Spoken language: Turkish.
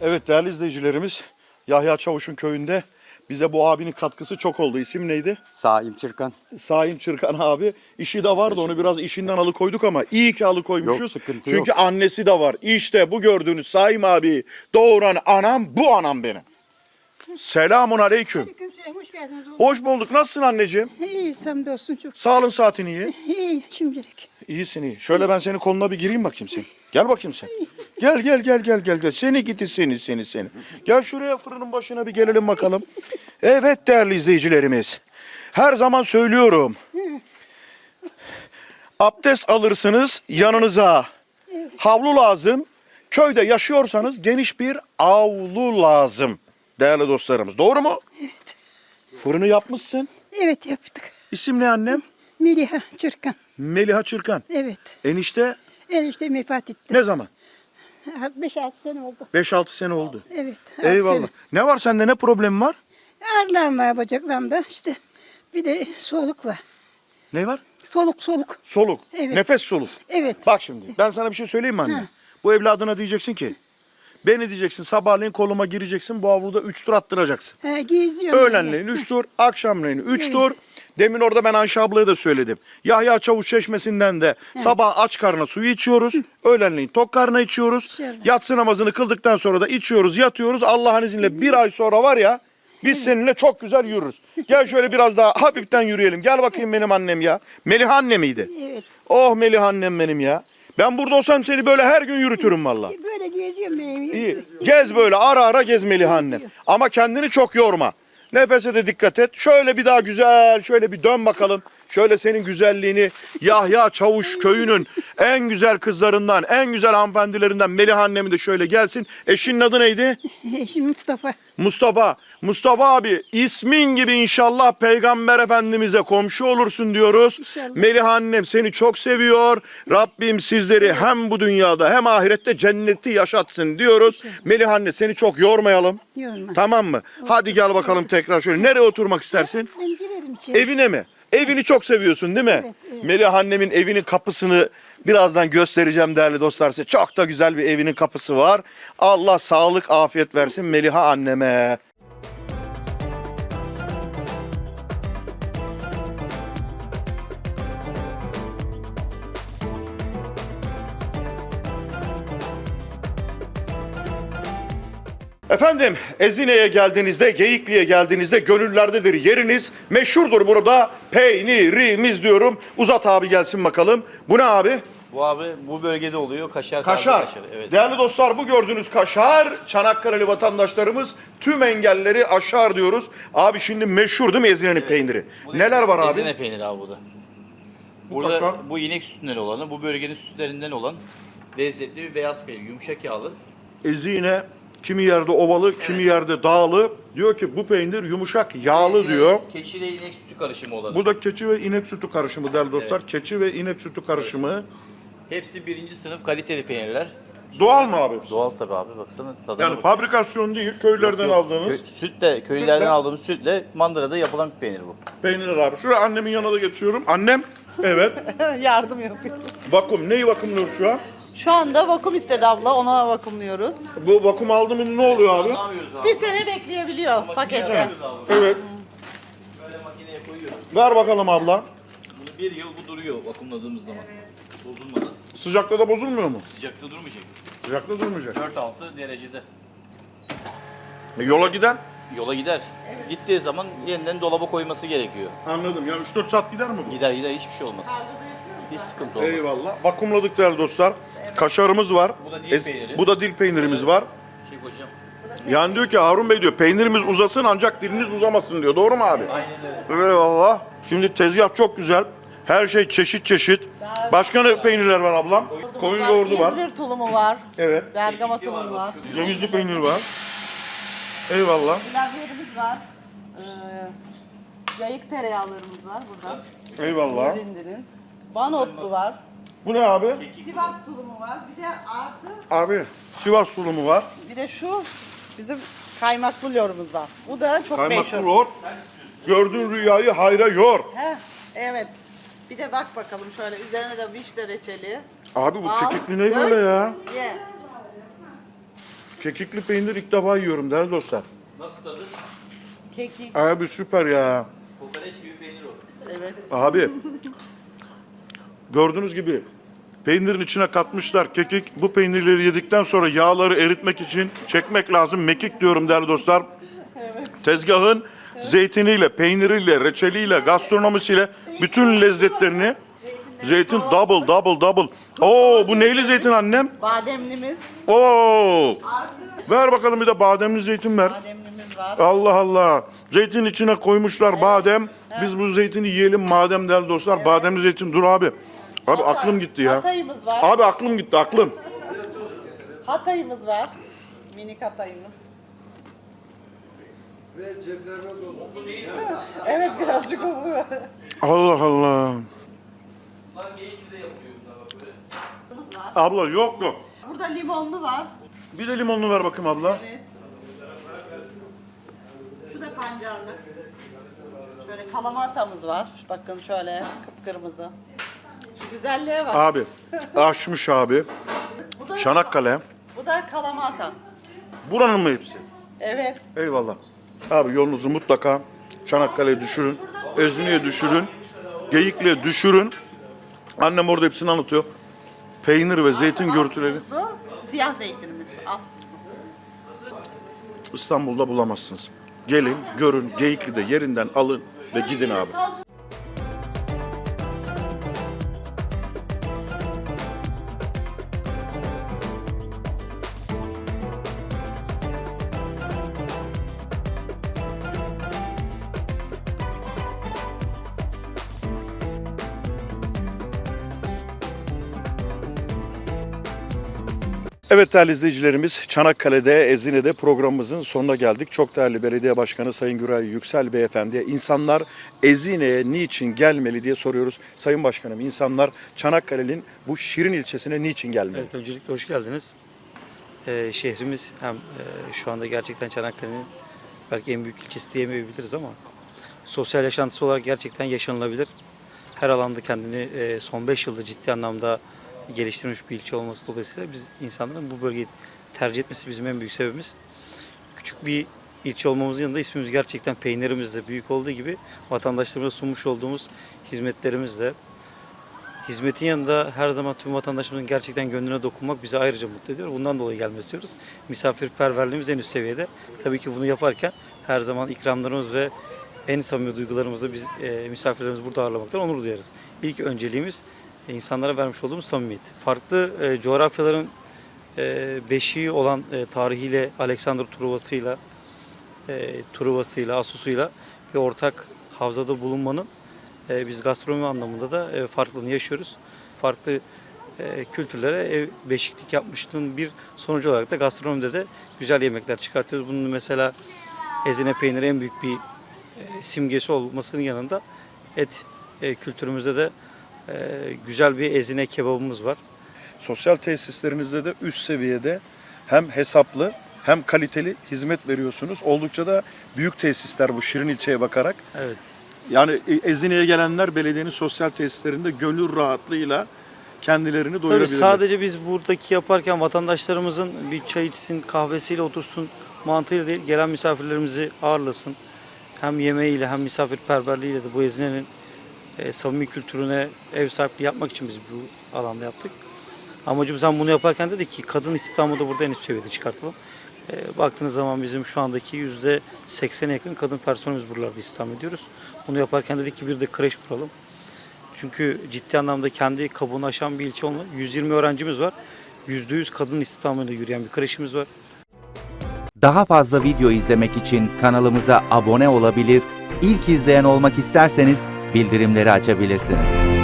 Evet değerli izleyicilerimiz Yahya Çavuş'un köyünde bize bu abinin katkısı çok oldu. İsim neydi? Saim Çırkan. Saim Çırkan abi. İşi de vardı onu biraz işinden alıkoyduk ama iyi ki alıkoymuşuz. Yok, sıkıntı Çünkü yok. annesi de var. İşte bu gördüğünüz Saim abi doğuran anam bu anam benim. Selamun aleyküm. Aleykümselam, hoş geldiniz. oğlum. Hoş bulduk. Nasılsın anneciğim? İyi, sen de olsun çok. Sağlığın saatin iyi. İyi, şimdilik. İyisin iyi. Şöyle ben senin koluna bir gireyim bakayım sen. Gel bakayım sen. Gel gel gel gel gel gel. Seni gidi seni seni seni. Gel şuraya fırının başına bir gelelim bakalım. Evet değerli izleyicilerimiz. Her zaman söylüyorum. Abdest alırsınız yanınıza. Havlu lazım. Köyde yaşıyorsanız geniş bir avlu lazım. Değerli dostlarımız. Doğru mu? Evet. Fırını yapmışsın. Evet yaptık. İsim ne annem? Meliha Çırkan. Meliha Çırkan. Evet. Enişte Enişte vefat etti. ne zaman? 5-6 sene oldu. 5-6 sene oldu. Evet. Eyvallah. sene. Ne var sende ne problem var? Ağrılarım var bacaklarımda işte. Bir de soluk var. Ne var? Soluk soluk. Soluk. Evet. Nefes soluk. Evet. Bak şimdi ben sana bir şey söyleyeyim mi anne? Ha. Bu evladına diyeceksin ki beni diyeceksin sabahleyin koluma gireceksin bu avluda 3 tur attıracaksın. Ha, geziyorum. Öğlenleyin 3 tur, akşamleyin 3 tur. Demin orada ben Ayşe ablaya da söyledim. Yahya Çavuş çeşmesinden de sabah aç karnına suyu içiyoruz. Öğlenleyin tok karnına içiyoruz. İnşallah. Yatsı namazını kıldıktan sonra da içiyoruz, yatıyoruz. Allah'ın izniyle bir ay sonra var ya biz seninle çok güzel yürürüz. Gel şöyle biraz daha hafiften yürüyelim. Gel bakayım benim annem ya. Melih anne miydi? Evet. Oh Melih annem benim ya. Ben burada olsam seni böyle her gün yürütürüm valla. Böyle geziyorum ben. İyi. Gez böyle ara ara gez Melih annem. Ama kendini çok yorma. Nefese de dikkat et. Şöyle bir daha güzel şöyle bir dön bakalım. Şöyle senin güzelliğini Yahya Çavuş köyünün en güzel kızlarından, en güzel hanımefendilerinden Melih annemi de şöyle gelsin. Eşinin adı neydi? Eşim Mustafa. Mustafa. Mustafa abi ismin gibi inşallah Peygamber Efendimiz'e komşu olursun diyoruz. İnşallah. Melih annem seni çok seviyor. Rabbim sizleri hem bu dünyada hem ahirette cenneti yaşatsın diyoruz. Melih anne seni çok yormayalım. Yorma. Tamam mı? Hadi gel bakalım tekrar şöyle. Nereye oturmak istersin? Ben girerim içeri. Evine mi? Evini çok seviyorsun değil mi? Evet, evet. Melih annemin evinin kapısını birazdan göstereceğim değerli dostlar size. Çok da güzel bir evinin kapısı var. Allah sağlık, afiyet versin Meliha anneme. Efendim Ezine'ye geldiğinizde, Geyikli'ye geldiğinizde gönüllerdedir yeriniz. Meşhurdur burada peynirimiz diyorum. Uzat abi gelsin bakalım. Bu ne abi? Bu abi bu bölgede oluyor. Kaşar. Kaşar. kaşar. Evet. Değerli dostlar bu gördüğünüz kaşar Çanakkale'li vatandaşlarımız tüm engelleri aşar diyoruz. Abi şimdi meşhur değil mi Ezine'nin peyniri? Bu da Neler var abi? Ezine peyniri abi bu da. Bu Burada kaşar. bu inek sütünden olanı, bu bölgenin sütlerinden olan lezzetli bir beyaz peynir, yumuşak yağlı. Ezine kimi yerde ovalı, kimi yerde dağlı. Diyor ki bu peynir yumuşak, yağlı Ezine, diyor. Keçi inek sütü karışımı olanı. Bu da keçi ve inek sütü karışımı değerli dostlar. Keçi ve inek sütü karışımı. Hepsi birinci sınıf kaliteli peynirler. Doğal mı abi? Doğal tabi abi baksana tadına Yani bak. fabrikasyon değil, köylerden Yok, aldığınız Kö- sütle, köylülerden Sütle. aldığımız sütle mandırada yapılan bir peynir bu. peynirler abi. Şuraya annemin yanına da geçiyorum. Annem, evet. Yardım yapıyor. Vakum, neyi vakumluyor şu an? Şu anda vakum istedi abla, ona vakumluyoruz. Bu vakum aldı mı ne oluyor abi? Ne yapıyoruz abi? Bir sene bekleyebiliyor pakette. Abi. Evet. Ver bakalım abla. Bunu bir yıl bu duruyor vakumladığımız zaman. Bozulmadan. Sıcakta da bozulmuyor mu? Sıcakta durmayacak. Sıcakta durmayacak. 4-6 derecede. E, yola giden? Yola gider. Gittiği zaman yeniden dolaba koyması gerekiyor. Anladım. Ya 3-4 saat gider mi bu? Gider gider hiçbir şey olmaz. Hiç sıkıntı olmaz. Eyvallah. Vakumladık değerli dostlar. Kaşarımız var. Bu da dil peyniri. Bu da dil peynirimiz var. Şey hocam. Yani diyor ki Harun Bey diyor peynirimiz uzasın ancak diliniz uzamasın diyor. Doğru mu abi? Aynen öyle. Eyvallah. Şimdi tezgah çok güzel. Her şey çeşit çeşit. Başka ne peynirler var ablam? Koyun yoğurdu var. İzmir tulumu var. Evet. Bergama tulumu var. Cevizli peynir var. Eyvallah. Pilavlarımız var. Ee, yayık tereyağlarımız var burada. Eyvallah. Ürünlerin. Banotlu var. Bu ne abi? Sivas tulumu var. Bir de artı Abi Sivas sulumu var. bir de şu bizim kaymaklı lorumuz var. Bu da çok Kaymaklı meşhur. yoğurt. Gördüğün rüyayı hayra yor. Heh, evet. Bir de bak bakalım şöyle üzerine de vişne reçeli. Abi bu Al, kekikli ne dök, böyle ya? Ye. Kekikli peynir ilk defa yiyorum değerli dostlar. Nasıl tadı? Kekik. Abi süper ya. Kokoreç gibi peynir o. Evet. Abi gördüğünüz gibi peynirin içine katmışlar kekik. Bu peynirleri yedikten sonra yağları eritmek için çekmek lazım. Mekik diyorum değerli dostlar. Tezgahın zeytiniyle, peyniriyle, reçeliyle, gastronomisiyle bütün lezzetlerini zeytin double double double. Oo bu neyli zeytin annem? Bademlimiz. Oo. Ver bakalım bir de bademli zeytin ver. bademlimiz var. Allah Allah. Zeytin içine koymuşlar badem. Biz bu zeytini yiyelim madem değerli dostlar. Bademli zeytin dur abi. Abi aklım gitti ya. Hatayımız var. Abi aklım gitti aklım. Hatayımız var. Minik hatayımız. evet birazcık o bu. Allah Allah. Abla yok yok. Burada limonlu var. Bir de limonlu ver bakayım abla. Evet. Şu da pancarlı. Şöyle kalamatamız var. Bakın şöyle kıpkırmızı. Güzelliğe bak. Abi aşmış abi. Bu da, Çanakkale. Bu da kalamata. Buranın mı hepsi? Evet. Eyvallah. Abi yolunuzu mutlaka Çanakkale'ye düşürün. Ezni'ye düşürün. Geyikli'ye düşürün. Annem orada hepsini anlatıyor. Peynir ve zeytin görüntüleri siyah zeytinimiz. Az tuzlu. İstanbul'da bulamazsınız. Gelin, görün, Geyikli'de yerinden alın ve gidin abi. Evet değerli izleyicilerimiz Çanakkale'de, Ezine'de programımızın sonuna geldik. Çok değerli belediye başkanı Sayın Güray Yüksel Beyefendi'ye insanlar Ezine'ye niçin gelmeli diye soruyoruz. Sayın Başkanım insanlar Çanakkale'nin bu şirin ilçesine niçin gelmeli? Evet öncelikle hoş geldiniz. Ee, şehrimiz hem e, şu anda gerçekten Çanakkale'nin belki en büyük ilçesi diyemeyebiliriz ama sosyal yaşantısı olarak gerçekten yaşanılabilir. Her alanda kendini e, son 5 yılda ciddi anlamda geliştirmiş bir ilçe olması dolayısıyla biz insanların bu bölgeyi tercih etmesi bizim en büyük sebebimiz. Küçük bir ilçe olmamızın yanında ismimiz gerçekten peynirimiz de büyük olduğu gibi vatandaşlarımıza sunmuş olduğumuz hizmetlerimiz de Hizmetin yanında her zaman tüm vatandaşımızın gerçekten gönlüne dokunmak bizi ayrıca mutlu ediyor. Bundan dolayı gelmek istiyoruz. Misafirperverliğimiz en üst seviyede. Tabii ki bunu yaparken her zaman ikramlarımız ve en samimi duygularımızla biz e, misafirlerimizi burada ağırlamaktan onur duyarız. İlk önceliğimiz insanlara vermiş olduğumuz samimiyet. Farklı e, coğrafyaların e, beşiği olan e, tarihiyle, Alexander Truvası'yla, e, Truvası'yla, Asus'uyla bir ortak havzada bulunmanın e, biz gastronomi anlamında da e, farklılığını yaşıyoruz. Farklı e, kültürlere ev beşiklik yapmışlığın bir sonucu olarak da gastronomide de güzel yemekler çıkartıyoruz. Bunun mesela ezine peyniri en büyük bir e, simgesi olmasının yanında et e, kültürümüzde de güzel bir ezine kebabımız var. Sosyal tesislerinizde de üst seviyede hem hesaplı hem kaliteli hizmet veriyorsunuz. Oldukça da büyük tesisler bu Şirin ilçeye bakarak. Evet. Yani Ezine'ye gelenler belediyenin sosyal tesislerinde gönül rahatlığıyla kendilerini Tabii doyurabilirler. sadece biz buradaki yaparken vatandaşlarımızın bir çay içsin, kahvesiyle otursun mantığıyla değil, gelen misafirlerimizi ağırlasın. Hem yemeğiyle hem misafirperverliğiyle de bu Ezine'nin e, samimi kültürüne ev sahipliği yapmak için biz bu alanda yaptık. Amacımız hem bunu yaparken dedik ki kadın istihdamı da burada en üst seviyede çıkartalım. E, baktığınız zaman bizim şu andaki yüzde 80'e yakın kadın personelimiz buralarda istihdam ediyoruz. Bunu yaparken dedik ki bir de kreş kuralım. Çünkü ciddi anlamda kendi kabuğunu aşan bir ilçe olma. 120 öğrencimiz var. %100 kadın istihdamıyla yürüyen bir kreşimiz var. Daha fazla video izlemek için kanalımıza abone olabilir, ilk izleyen olmak isterseniz bildirimleri açabilirsiniz.